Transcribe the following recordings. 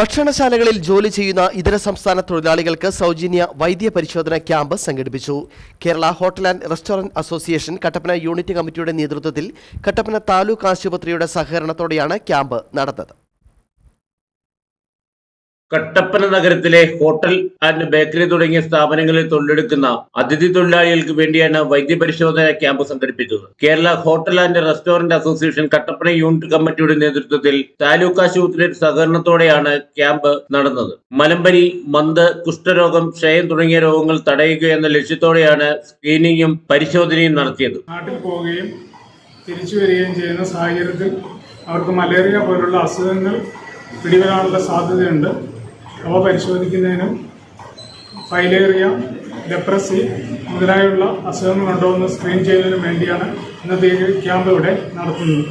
ഭക്ഷണശാലകളിൽ ജോലി ചെയ്യുന്ന ഇതര സംസ്ഥാന തൊഴിലാളികൾക്ക് സൗജന്യ വൈദ്യ പരിശോധന ക്യാമ്പ് സംഘടിപ്പിച്ചു. Kerala hotel and restaurant association Kattappana unit കമ്മിറ്റിയുടെ നേതൃത്വത്തിൽ കട്ടപ്പന താലൂക്ക് ആശുപത്രിയുടെ സഹകരണത്തോടെയാണ് ക്യാമ്പ് നടന്നത്. കട്ടപ്പന നഗരത്തിലെ ഹോട്ടൽ ആൻഡ് ബേക്കറി തുടങ്ങിയ സ്ഥാപനങ്ങളിൽ തൊഴിലെടുക്കുന്ന അതിഥി തൊഴിലാളികൾക്ക് വേണ്ടിയാണ് വൈദ്യപരിശോധന ക്യാമ്പ് സംഘടിപ്പിച്ചത്. Kerala hotel and restaurant association Kattappana unit കമ്മിറ്റിയുടെ നേതൃത്വത്തിൽ താലൂക്ക് ആശുപത്രിയുടെ സഹകരണത്തോടെയാണ് ക്യാമ്പ് നടന്നത്. മലമ്പനി മന്ത് കുഷ്ഠരോഗം ക്ഷയം തുടങ്ങിയ രോഗങ്ങൾ തടയുക എന്ന ലക്ഷ്യത്തോടെയാണ് സ്ക്രീനിങ്ങും പരിശോധനയും നടത്തിയത്. നാട്ടിൽ പോവുകയും തിരിച്ചു വരികയും ചെയ്യുന്ന സാഹചര്യത്തിൽ അവർക്ക് മലേറിയ പോലുള്ള അസുഖങ്ങൾ പിടിവരാനുള്ള സാധ്യതയുണ്ട്. അവ പരിശോധിക്കുന്നതിനും ഫൈലേറിയ ലെപ്രസി മുതലായുള്ള അസുഖങ്ങളുണ്ടോ എന്ന് സ്ക്രീൻ ചെയ്യുന്നതിനും വേണ്ടിയാണ് ഇന്നത്തെ ക്യാമ്പ് ഇവിടെ നടത്തുന്നത്.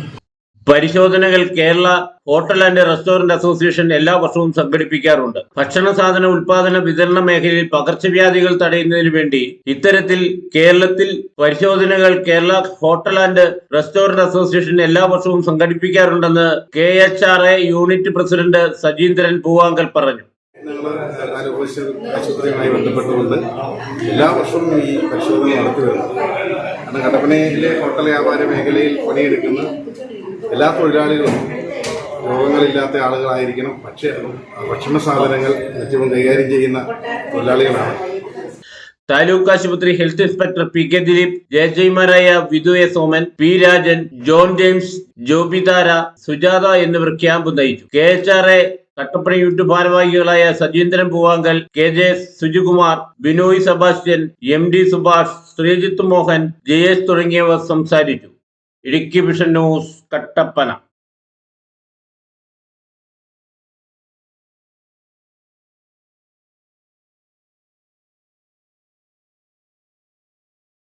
പരിശോധനകൾ Kerala hotel and restaurant association എല്ലാ വർഷവും സംഘടിപ്പിക്കാറുണ്ട്. ഭക്ഷണ സാധന ഉൽപാദന വിതരണ മേഖലയിൽ പകർച്ചവ്യാധികൾ തടയുന്നതിനു വേണ്ടി ഇത്തരത്തിൽ കേരളത്തിൽ പരിശോധനകൾ Kerala hotel and restaurant association എല്ലാ വർഷവും സംഘടിപ്പിക്കാറുണ്ടെന്ന് K unit president Sajeendran Poovankal പറഞ്ഞു. ആശുപത്രിയുമായി ബന്ധപ്പെട്ടുകൊണ്ട് എല്ലാ വർഷവും ഈ പരിശോധന നടത്തി വരുന്നത് കാരണം കട്ടപ്പനയിലെ ഹോട്ടൽ വ്യാപാര മേഖലയിൽ പണിയെടുക്കുന്ന എല്ലാ തൊഴിലാളികളും രോഗങ്ങളില്ലാത്ത ആളുകളായിരിക്കണം. പക്ഷേ ഭക്ഷണ സാധനങ്ങൾ ഏറ്റവും കൈകാര്യം ചെയ്യുന്ന തൊഴിലാളികളാണ്. താലൂക്ക് ആശുപത്രി health inspector P K Dileep ജയജയ്മാരായ Vidhu A Soman P Rajan John James Jobithara Sujatha എന്നിവർ ക്യാമ്പ് നയിച്ചു. K H R A Kattappana unit ഭാരവാഹികളായ Sajeendran Poovankal K J Sujikumar Binoy Sebastian M D Subhash Sreejith Mohan Jayesh തുടങ്ങിയവർ സംസാരിച്ചു. Idukki vision news Kattappana.